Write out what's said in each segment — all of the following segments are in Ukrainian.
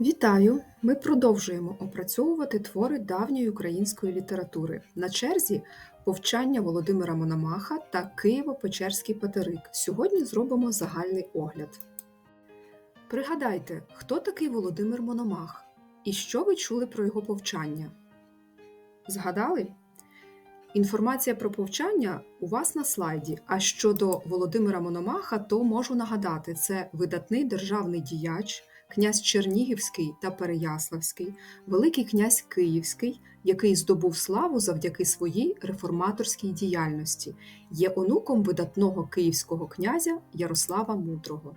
Вітаю! Ми продовжуємо опрацьовувати твори давньої української літератури. На черзі повчання Володимира Мономаха та Києво-Печерський патерик. Сьогодні зробимо загальний огляд. Пригадайте, хто такий Володимир Мономах і що ви чули про його повчання? Згадали? Інформація про повчання у вас на слайді. А щодо Володимира Мономаха, то можу нагадати, це видатний державний діяч, князь Чернігівський та Переяславський, Великий князь Київський, який здобув славу завдяки своїй реформаторській діяльності, є онуком видатного київського князя Ярослава Мудрого.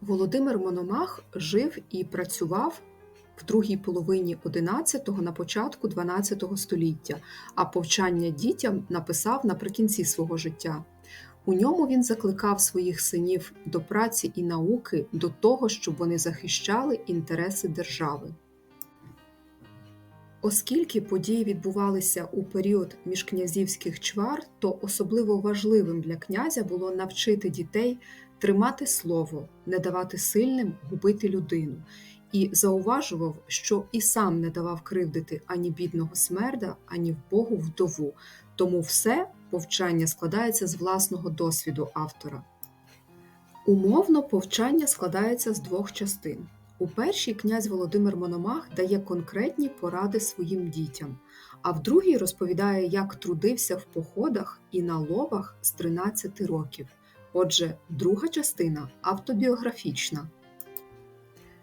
Володимир Мономах жив і працював в другій половині XI на початку XII століття, а повчання дітям написав наприкінці свого життя. У ньому він закликав своїх синів до праці і науки, до того, щоб вони захищали інтереси держави. Оскільки події відбувалися у період міжкнязівських чвар, то особливо важливим для князя було навчити дітей тримати слово, не давати сильним губити людину, і зауважував, що і сам не давав кривдити ані бідного смерда, ані вбогу вдову, тому все повчання складається з власного досвіду автора. Умовно повчання складається з двох частин. У першій князь Володимир Мономах дає конкретні поради своїм дітям, а в другій розповідає, як трудився в походах і на ловах з 13 років. Отже, друга частина автобіографічна.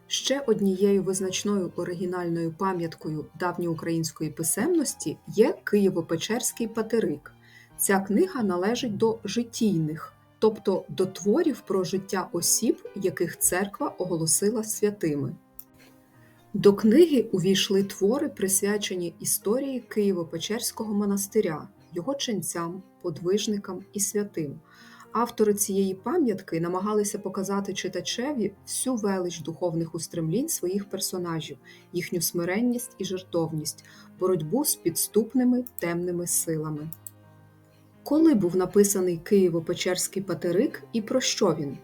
Ще однією визначною оригінальною пам'яткою давньоукраїнської писемності є Києво-Печерський патерик. Ця книга належить до життійних, тобто до творів про життя осіб, яких церква оголосила святими. До книги увійшли твори, присвячені історії Києво-Печерського монастиря, його ченцям, подвижникам і святим. Автори цієї пам'ятки намагалися показати читачеві всю велич духовних устремлінь своїх персонажів, їхню смиренність і жертовність, боротьбу з підступними темними силами. Коли був написаний Києво-Печерський патерик і про що він?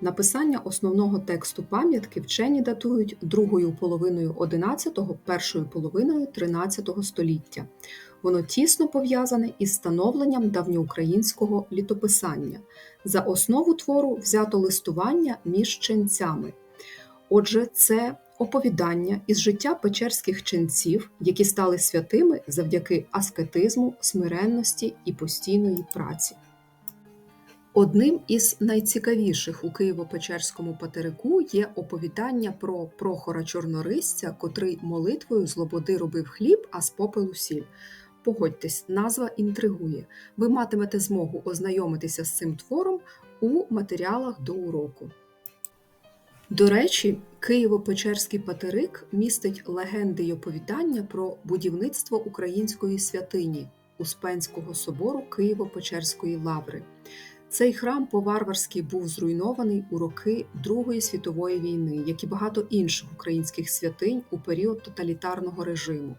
Написання основного тексту пам'ятки вчені датують другою половиною XI, першою половиною XIII століття. Воно тісно пов'язане із становленням давньоукраїнського літописання. За основу твору взято листування між ченцями. Отже, це оповідання із життя печерських ченців, які стали святими завдяки аскетизму, смиренності і постійної праці. Одним із найцікавіших у Києво-Печерському патерику є оповідання про Прохора Чорнорисця, котрий молитвою з лободи робив хліб, а з попелу сіль. Погодьтесь, назва інтригує. Ви матимете змогу ознайомитися з цим твором у матеріалах до уроку. До речі, Києво-Печерський патерик містить легенди й оповідання про будівництво української святині Успенського собору Києво-Печерської лаври. Цей храм по-варварськи був зруйнований у роки Другої світової війни, як і багато інших українських святинь у період тоталітарного режиму.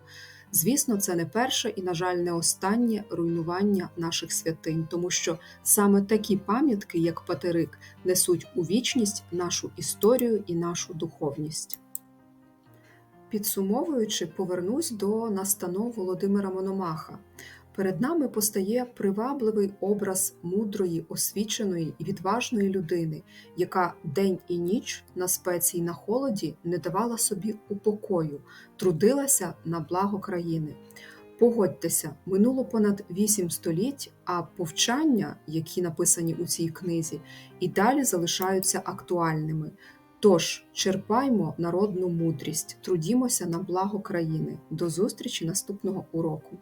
Звісно, це не перше і, на жаль, не останнє руйнування наших святинь, тому що саме такі пам'ятки, як Патерик, несуть у вічність нашу історію і нашу духовність. Підсумовуючи, повернусь до настанов Володимира Мономаха. Перед нами постає привабливий образ мудрої, освіченої і відважної людини, яка день і ніч на спеці й на холоді не давала собі упокою, трудилася на благо країни. Погодьтеся, минуло понад вісім століть, а повчання, які написані у цій книзі, і далі залишаються актуальними. Тож черпаймо народну мудрість, трудімося на благо країни. До зустрічі наступного уроку!